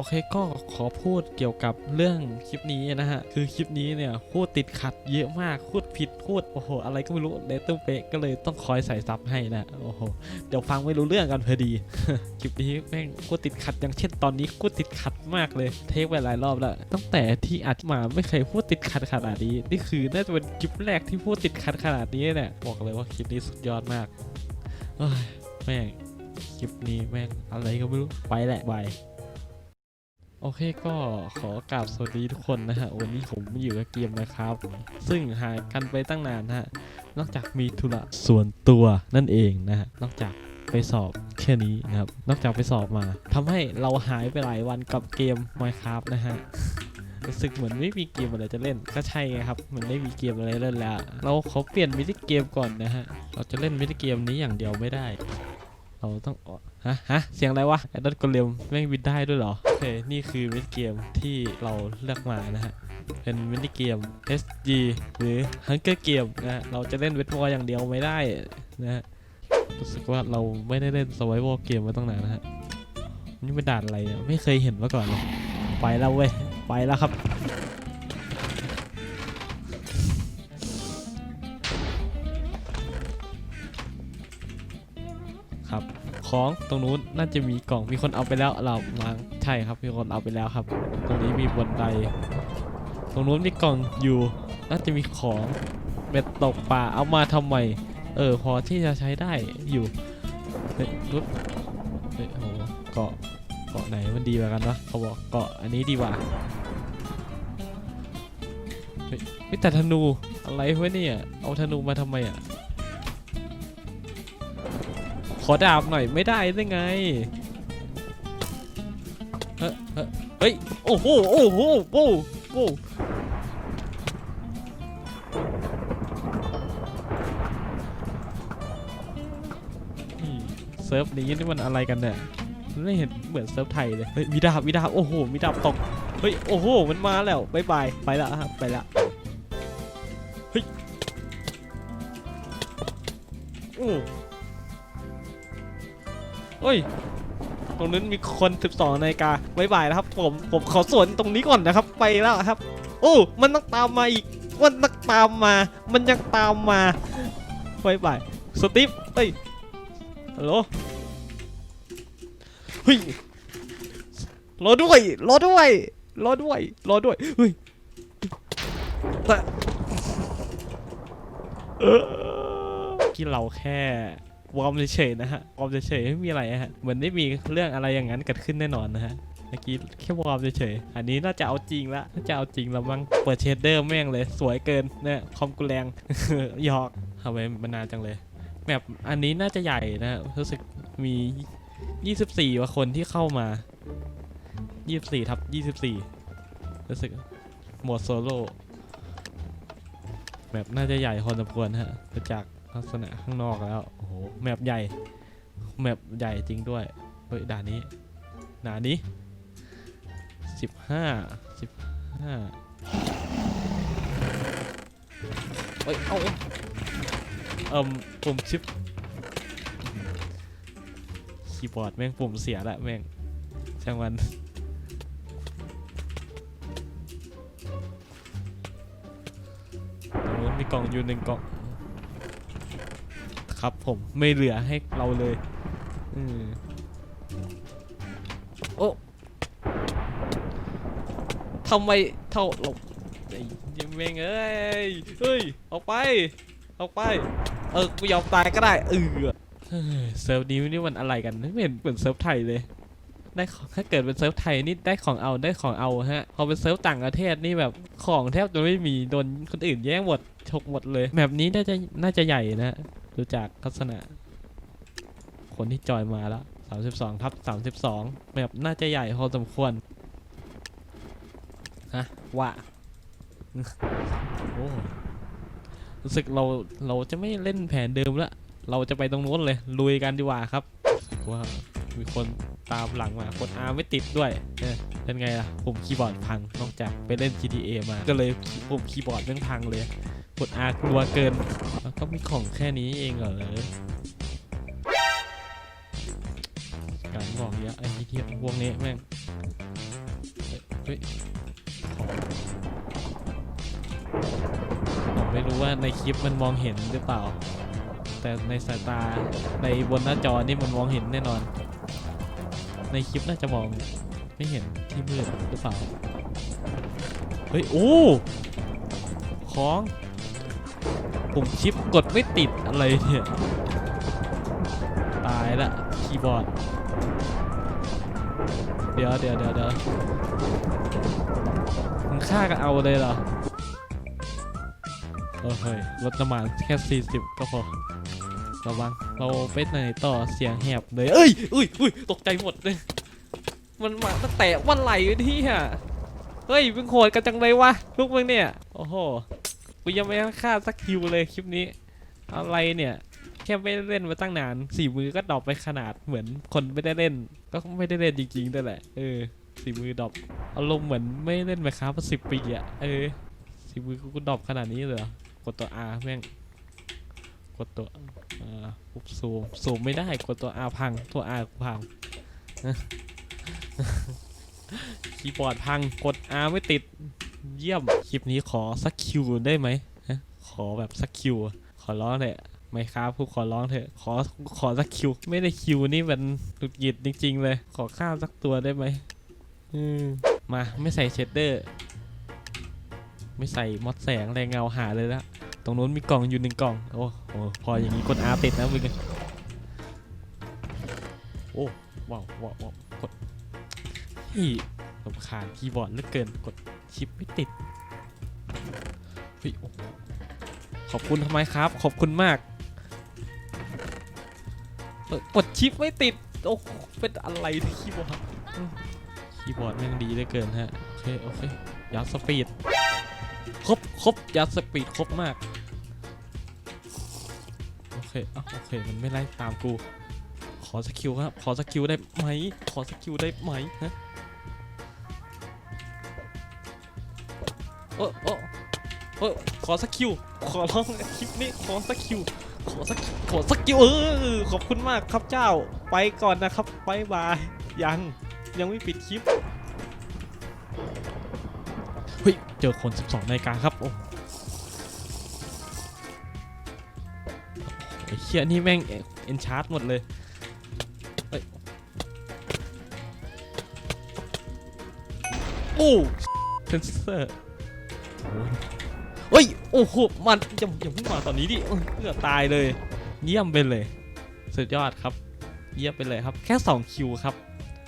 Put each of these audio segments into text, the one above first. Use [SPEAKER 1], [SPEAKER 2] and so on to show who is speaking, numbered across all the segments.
[SPEAKER 1] โอเคก็ขอพูดเกี่ยวกับเรื่องคลิปนี้นะฮะ คือคลิปนี้เนี่ยพูดติดขัดเยอะมากพูดผิดพูดโอ้โห อะไรก็ไม่รู้เลตุ้มเป๊ะก็เลยต้องคอยใส่ซับให้นะโอ้โหเดี๋ยวฟังไม่รู้เรื่องกันพอดี คลิปนี้แม่งพูดติดขัดอย่างเช่นตอนนี้พูดติดขัดมากเลย เทคไปหลายรอบแล้ว ตั้งแต่ที่อัดมาไม่เคยพูดติดขัดขนาดนี้นี่คือน่าจะเป็นคลิปแรกที่พูดติดขัดขนาดนี้เนี่ยบอกเลยว่าคลิปนี้สุดยอดมากแม่งคลิปนี้แม่งอะไรก็ไม่รู้ไปแหละบาย โอเคก็ขอกราบสวัสดีทุกคนนะฮะ วันนี้ผมอยู่กับเกมนะครับ ซึ่งหายกันไปตั้งนานนะฮะ นอกจากมีธุระส่วนตัวนั่นเองนะฮะ นอกจากไปสอบแค่นี้นะครับ นอกจากไปสอบมาทำให้เราหายไปหลายวันกับเกม Minecraft นะฮะรู้สึกเหมือนไม่มีเกมอะไรจะเล่นก็ใช่ไงครับ มันไม่มีเกมอะไรเล่นแล้ว เราขอเปลี่ยนมินิเกมก่อนนะฮะ เราจะเล่นมินิเกมนี้อย่างเดียวไม่ได้ เราต้องอ๋อฮะฮะเสียงอะไรวะไอ้ดัตกลเลมแม่งบินได้ด้วยเหรอโอเคนี่คือมินิเกมที่เราเลือกมานะฮะเป็นมินิเกม SG หรือ Hunger Game นะฮะเราจะเล่นเวทวอร์อย่างเดียวไม่ได้นะฮะรู้สึกว่าเราไม่ได้เล่น Survival เกมมาตั้งนานนะฮะนี่เป็นด่านอะไรเนี่ยไม่เคยเห็นมาก่อนเลยไปแล้วเว้ยไปแล้วครับ ครับ ของตรงนู้นน่าจะมีกล่องมีคนเอาไปแล้วเรามาใช่ครับมีคนเอาไปแล้วครับ ตรงนี้มีบนไดตรงนู้นมีกล่องอยู่ น่าจะมีของเบ็ดตกปลาเอามาทำไมเออพอที่จะใช้ได้อยู่เฮ้ยปุ๊บเฮ้ยโหเกาะเกาะไหนมันดีกว่ากันวะเขาบอกเกาะอันนี้ดีกว่าเฮ้ยแต่ธนูอะไรเวะเนี่ยเอาธนูมาทำไมอะ อดาบหน่อยไม่ได้ได้ไงเฮ้ยเฮ้ยโอ้โหโอ้โหโอ้โหเซิร์ฟนี้นี่มันอะไรกันเนี่ยไม่เห็นเหมือนเซิร์ฟไทยเลยเฮ้ยมีดาบมีดาบโอ้โหมีดาบตกเฮ้ยโอ้โหมันมาแล้วบายบายไปละครับไปละเฮ้ยโอ้ เฮ้ย ตรงนั้นมีคน 12นาฬิกาบายบายแล้วครับ ผมผมขอสวนตรงนี้ก่อนนะครับ ไปแล้วครับ โอ้มันต้องตามมาอีกมันต้องตามมา มันยังตามมาบายบายสตีฟเฮ้ยฮัลโหลเฮ้ยรอด้วยรอด้วยรอด้วยรอด้วยเฮ้ยแต่เออที่เราแค่ วอร์มเฉยๆนะฮะวอร์มเฉยๆไม่มีอะไรฮะเหมือนไม่มีเรื่องอะไรอย่างนั้นเกิดขึ้นแน่นอนนะฮะเมื่อกี้แค่วอร์มเฉยๆอันนี้น่าจะเอาจริงละน่าจะเอาจริงแล้วมั้งเปิดเชดเดอร์แม่งเลย สวยเกินเนี่ยคอมกูแรงหยอกทำไมมันนานจังเลยแมปอันนี้น่าจะใหญ่นะรู้สึกมี 24 ว่าคนที่เข้ามา 24ทับ24 รู้สึกโหมดโซโล่แมปน่าจะใหญ่พอสมควรฮะจาก ลักษณะข้างนอกแล้ว โอ้โห แมปใหญ่ แมปใหญ่จริงด้วย เฮ้ย ด่านนี้ ด่านนี้15 15เฮ้ย เอาเอ่มปุ่มชิปคีย์บอร์ดแม่งปุ่มเสียละแม่ง ช่างมันตรงนู้นมีกล่องอยู่หนึ่งกล่อง ครับผมไม่เหลือให้เราเลยอโอ้ทำไมเท่าหลบไอ้ยังเมงเอ้ยเฮ้ยออกไปออกไป เออกูยอมตายก็ได้เออเฮ้ยเซิร์ฟนี้นี่มันอะไรกันไม่เห็นเหมือนเซิร์ฟไทยเลยได้ของถ้าเกิดเป็นเซิร์ฟไทยนี่ได้ของเอาได้ของเอาฮะพอเป็นเซิร์ฟต่างประเทศนี่แบบของแทบจะไม่มีโดนคนอื่นแย่งหมดฉกหมดเลยแบบนี้น่าจะน่าจะใหญ่นะ ดูจากลักษณะ คนที่จอยมาแล้ว 32ทับ32แบบน่าจะใหญ่พอสมควรฮะว่าโอ้รู้สึกเราเราจะไม่เล่นแผนเดิมละเราจะไปตรงนู้นเลย ลุยกันดีกว่าครับว่ามีคนตามหลังมากด R ไม่ติดด้วยเออเป็นไงล่ะปุ่มคีย์บอร์ดพังนอกจากไปเล่น GTA มา ก็เลยปุ่มคีย์บอร์ดแม่องพังเลย กด R กลัวเกินแล้วก็มีของแค่นี้เองเหรอเลยการบอกเยอะไอ้ที่พวกนี้แม่งฮ้ยของผมไม่รู้ว่าในคลิปมันมองเห็นหรือเปล่า แต่ในสายตาในบนหน้าจอนี่มันมองเห็นแน่นอน ในคลิปน่าจะมองไม่เห็นที่มืดหรือเปล่า เฮ้ย โอ้ ของ ปุ่มชิปกดไม่ติดอะไรเนี่ย ตายละคีย์บอร์ด เดี๋ยวเดี๋ยวเดี๋ยวเดี๋ยวมึงฆ่ากันเอาเลยเหรอเออเฮ้ยลดน้ำมันแค่ 40 ก็พอระวังเราไปไหนต่อเสียงแหบเลย เอ้ยอุ้ยอุ้ยตกใจหมดเลย มันมาตั้งแต่วันไหลที่อะเฮ้ยมึงโหดกันจังเลยวะลูกมึงเนี่ย โอ้โห ยังไม่ได้ฆ่าสักคิวเลยคลิปนี้ อะไรเนี่ย แค่ไม่ได้เล่นมาตั้งนานสี่มือก็ดรอปไปขนาดเหมือนคนไม่ได้เล่น ก็ไม่ได้เล่นจริงๆนั่แหละ เออสี่มือดรอปอารมณ์เหมือนไม่เล่นมาค้ามาสิบปีอะเออสี่มือกูดรอปขนาดนี้เลยเหรอกดตัว R แม่งกดตัวอ่าปุ๊บซูมซูมไม่ได้กดตัว R พังตัว R กูพังคีย์บอร์ดพังกด R ไม่ติด เยี่ยม คลิปนี้ขอสักคิวได้ไหมขอแบบสักคิว ขอร้องเลยไม่ครับผู้ขอร้องเถอะ ขอขอสักคิว ไม่ได้คิวนี่มันหลุดหยิดจริง ๆ เลย ขอข้าวสักตัวได้ไหมอืมมาไม่ใส่เชดเดอร์ ไม่ใส่มอดแสงแรงเงาหาเลยละตรงนู้นมีกล่องอยู่หนึ่งกล่อง โอ้โหพออย่างนี้กด R ติดนะมึงโอ้ว้าวว้าวกดนี่ลำคาญคีย์บอร์ดเหลือเกินกด ชิปไม่ติดขอบคุณทำไมครับ ขอบคุณมากเออกดชิปไม่ติด โอ้เป็นอะไรที่คีย์บอร์ดคีย์บอร์ดแม่งดีเหลือเกินฮะ โอเค โอเคยัดสปีด ครบครบยัดสปีดครบมาก โอเคอะโอเค มันไม่ไล่ตามกู ขอสกิลครับ ขอสกิลได้ไหม ขอสกิลได้ไหมฮะ โอ้โอ้โอ้ขอสักคิว ขอร้องคลิปนี้ขอสักคิว ขอสักขอสักคิวเออขอบคุณมากครับเจ้า ไปก่อนนะครับบายบาย ยังยังไม่ปิดคลิป เฮ้ย เจอคน 12นาฬิกาครับ โอ้ไอ้เฮียนี่แม่งเอ็นชาร์จหมดเลยเฮ้ยโอ้เซนเซอร์ เฮ้ย โอ้โห มันอย่าอย่าเพิ่งมาตอนนี้ดิเออเกือบตายเลย เยี่ยมไปเลย สุดยอดครับ เยี่ยมไปเลยครับ แค่2คิวครับ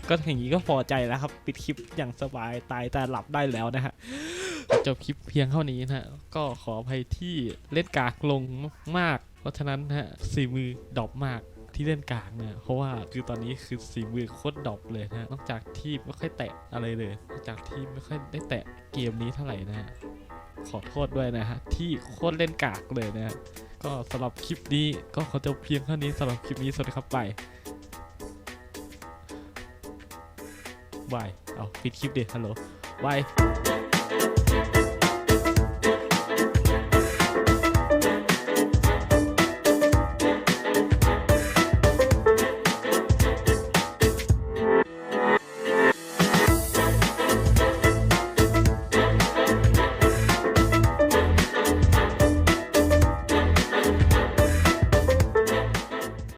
[SPEAKER 1] ก็อย่างนี้ก็พอใจแล้วครับ ปิดคลิปอย่างสบายตายแต่หลับได้แล้วนะฮะ จบคลิปเพียงเท่านี้นะฮะ ก็ขออภัยที่เล่นกากลงมาก เพราะฉะนั้นนะฮะสีมือดรอปมากที่เล่นกากเนี่ยเพราะว่าคือตอนนี้คือสีมือโคตรดรอปเลยนะฮะนอกจากที่ไม่ค่อยแตะอะไรเลยนอกจากที่ไม่ค่อยได้แตะเกมนี้เท่าไหร่นะฮะ ขอโทษด้วยนะฮะ ที่โคตรเล่นกากเลยนะฮะ ก็สำหรับคลิปนี้ก็ขอจบเพียงเท่านี้สำหรับคลิปนี้สวัสดีครับไปบายเอาปิดคลิปดิฮัลโหลบาย